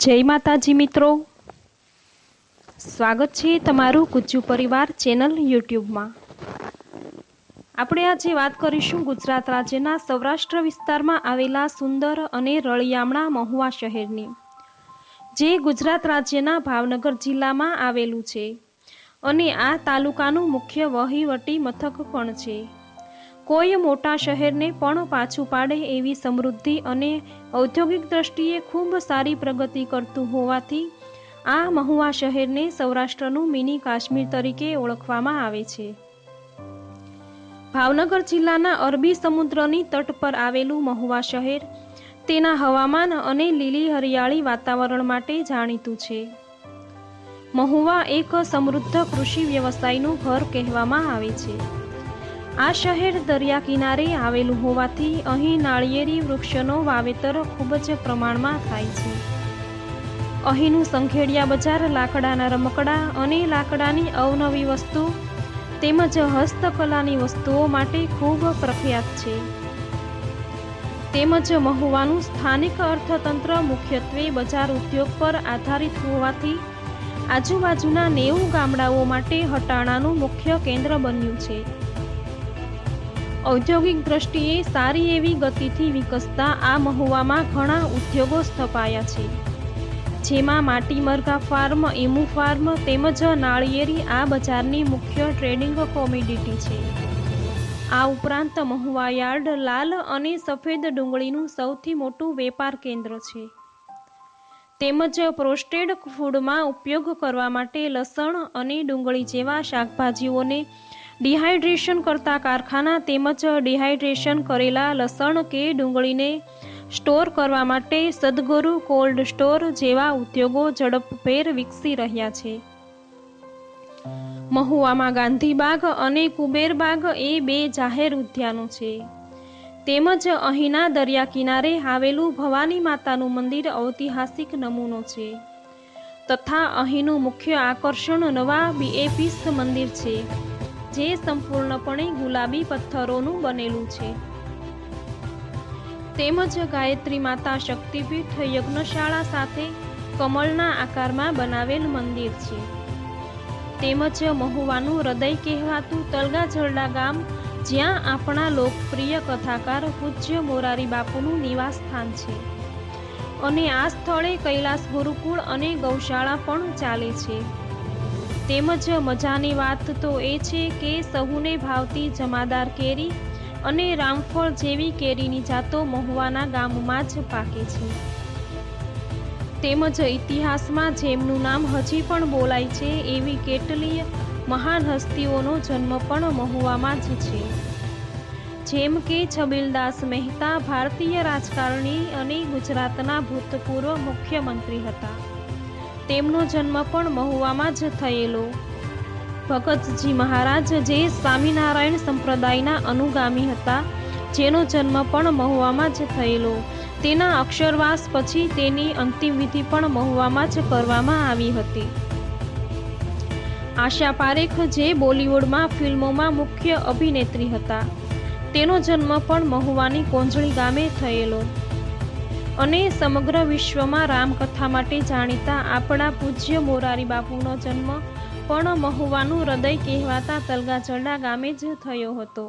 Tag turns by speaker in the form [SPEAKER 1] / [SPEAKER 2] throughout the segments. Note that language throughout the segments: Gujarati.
[SPEAKER 1] જય માતાજી મિત્રો. સ્વાગત છે તમારું ગુજ્જુ પરિવાર ચેનલ યુટ્યુબમાં. આપણે આજે વાત કરીશું ગુજરાત રાજ્યના સૌરાષ્ટ્ર વિસ્તારમાં આવેલા સુંદર અને રળિયામણા મહુવા શહેરની, જે ગુજરાત રાજ્યના ભાવનગર જિલ્લામાં આવેલું છે. અને આ તાલુકાનું મુખ્ય વહીવટી મથક પણ છે. કોઈ મોટા શહેરને પણ પાછું પાડે એવી સમૃદ્ધિ અને ઔદ્યોગિક દ્રષ્ટિએ ખૂબ સારી પ્રગતિ કરતું હોવાથી આ મહુવા શહેરને સૌરાષ્ટ્રનું મિની કાશ્મીર તરીકે ઓળખવામાં આવે છે. ભાવનગર જિલ્લાના અરબી સમુદ્રની તટ પર આવેલું મહુવા શહેર તેના હવામાન અને લીલી હરિયાળી વાતાવરણ માટે જાણીતું છે. મહુવા એક સમૃદ્ધ કૃષિ વ્યવસાયનું ઘર કહેવામાં આવે છે. આ શહેર દરિયા કિનારે આવેલું હોવાથી અહીં નાળિયેરી વૃક્ષનો વાવેતર ખૂબ જ પ્રમાણમાં થાય છે. અહીંનું સંખેડિયા બજાર લાકડાના રમકડા અને લાકડાની અવનવી વસ્તુ તેમજ હસ્તકલાની વસ્તુઓ માટે ખૂબ પ્રખ્યાત છે. તેમજ મહુવાનું સ્થાનિક અર્થતંત્ર મુખ્યત્વે બજાર ઉદ્યોગ પર આધારિત હોવાથી આજુબાજુના નેવું ગામડાઓ માટે હટાણાનું મુખ્ય કેન્દ્ર બન્યું છે. ઔદ્યોગિક દ્રષ્ટિએ સારી એવી ગતિથી વિકસતા આ મહુવામાં ઘણા ઉદ્યોગો સ્થપાયા છે. જેમાં માટીમરઘા ફાર્મ એમુ ફાર્મ તેમજ નાળિયેરી આ બજારની મુખ્ય ટ્રેડિંગ કોમોડિટી છે. આ ઉપરાંત મહુવા યાર્ડ, લાલ અને સફેદ ડુંગળીનું સૌથી મોટું વેપાર કેન્દ્ર છે. તેમજ પ્રોસ્ટેડ ફૂડમાં ઉપયોગ કરવા માટે લસણ અને ડુંગળી જેવા શાકભાજીઓને ડિહાઇડ્રેશન કરતા કારખાના તેમજ ડિહાઇડ્રેશન કરેલા લસણ કે ડુંગળીને સ્ટોર કરવા માટે સદગુરુ કોલ્ડ સ્ટોર જેવા ઉદ્યોગો ઝડપભેર વિકસી રહ્યા છે. મહુવામાં ગાંધીબાગ અને કુબેરબાગ એ બે જાહેર ઉદ્યાનો છે. તેમજ અહીંના દરિયા કિનારે આવેલું ભવાની માતાનું મંદિર ઐતિહાસિક નમૂનો છે. તથા અહીંનું મુખ્ય આકર્ષણ નવા બીએપીસ મંદિર છે. જે સંપૂર્ણપણે ગુલાબી પથ્થરોનું બનેલું છે. તેમજ ગાયત્રી માતા શક્તિપીઠ યજ્ઞશાળા સાથે કમળના આકારમાં બનાવેલ મંદિર છે. તેમજ મહુવાનું હૃદય કહેવાતું તલગા જરડા ગામ, જ્યાં આપણા લોકપ્રિય કથાકાર પૂજ્ય મોરારી બાપુનું નિવાસ સ્થાન છે. અને આ સ્થળે કૈલાસ ગુરુકુળ અને ગૌશાળા પણ ચાલે છે. તેમજ મજાની વાત તો એ છે કે સહુને ભાવતી જમાદાર કેરી અને રામફળ જેવી કેરીની જાતો મહુવાના ગામમાં જ પાકે છે. તેમજ ઇતિહાસમાં જેમનું નામ હજી પણ બોલાય છે એવી કેટલીય મહાન હસ્તીઓનો જન્મ પણ મહુવામાં જ છે. જેમ કે છબીલદાસ મહેતા ભારતીય રાજકારણી અને ગુજરાતના ભૂતપૂર્વ મુખ્યમંત્રી હતા. તેમનો જન્મ પણ મહુવામાં જ થયેલો. ભગતજી મહારાજ જે સ્વામિનારાયણ સંપ્રદાયના અનુગામી હતા, જેનો જન્મ પણ મહુવામાં જ થયેલો. તેના અક્ષરવાસ પછી તેની અંતિમ વિધિ પણ મહુવામાં જ કરવામાં આવી હતી. આશા પારેખ જે બોલિવૂડમાં ફિલ્મોમાં મુખ્ય અભિનેત્રી હતા, તેનો જન્મ પણ મહુવાની કોંજળી ગામે થયેલો. અને સમગ્ર વિશ્વમાં રામકથા માટે જાણીતા આપણા પૂજ્ય મોરારી બાપુનો જન્મ પણ મહુવાનું હૃદય કહેવાતા તલગાજરડા ગામે જ થયો હતો.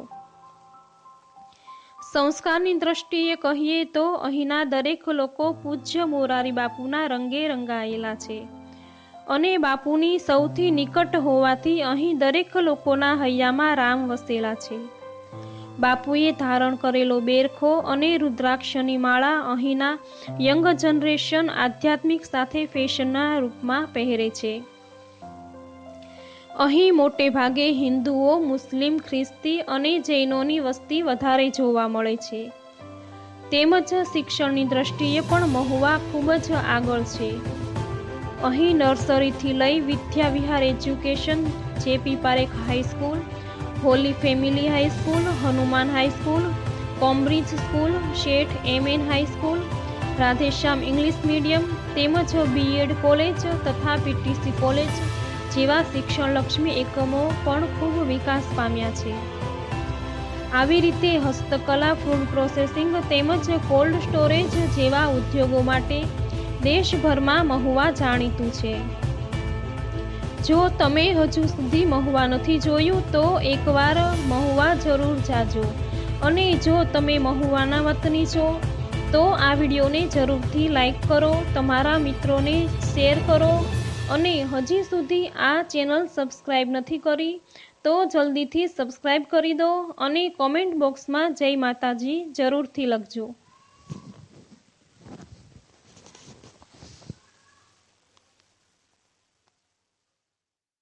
[SPEAKER 1] સંસ્કારની દ્રષ્ટિએ કહીએ તો અહીંના દરેક લોકો પૂજ્ય મોરારી બાપુના રંગે રંગાયેલા છે અને બાપુની સૌથી નિકટ હોવાથી અહીં દરેક લોકોના હૈયામાં રામ વસેલા છે. બાપુએ ધારણ કરેલો બેરખો અને રુદ્રાક્ષની માળા અહીંના યંગ જનરેશન આધ્યાત્મિક સાથે ફેશનના રૂપમાં પહેરે છે. અહીં મોટે ભાગે હિન્દુઓ, મુસ્લિમ, ખ્રિસ્તી અને જૈનોની વસ્તી વધારે જોવા મળે છે. તેમજ શિક્ષણની દ્રષ્ટિએ પણ મહુવા ખૂબ જ આગળ છે. અહીં નર્સરીથી લઈ Vidyavihar education, JP Parekh high school Holy Family high school Hanuman high school Cambridge school, Sheth M N high school Radheshyam English medium, તેમજ બીએડ કોલેજ તથા પીટીસી કોલેજ જેવા શિક્ષણલક્ષ્મી એકમો પણ ખૂબ વિકાસ પામ્યા છે. આવી રીતે હસ્તકલા, ફૂડ પ્રોસેસિંગ તેમજ કોલ્ડ સ્ટોરેજ જેવા ઉદ્યોગો માટે દેશભરમાં મહુવા જાણીતું છે. જો તમે હજુ સુધી મહુવા નથી જોયું, તો એકવાર મહુવા જરૂર જાજો. અને જો તમે મહુવાના વતની છો, તો આ વિડીયોને જરૂરથી લાઈક કરો, તમારા મિત્રોને શેર કરો. અને હજી સુધી આ ચેનલ સબસ્ક્રાઈબ નથી કરી, તો જલ્દીથી સબસ્ક્રાઈબ કરી દો અને કોમેન્ટ બોક્સમાં જય માતાજી જરૂરથી લખજો.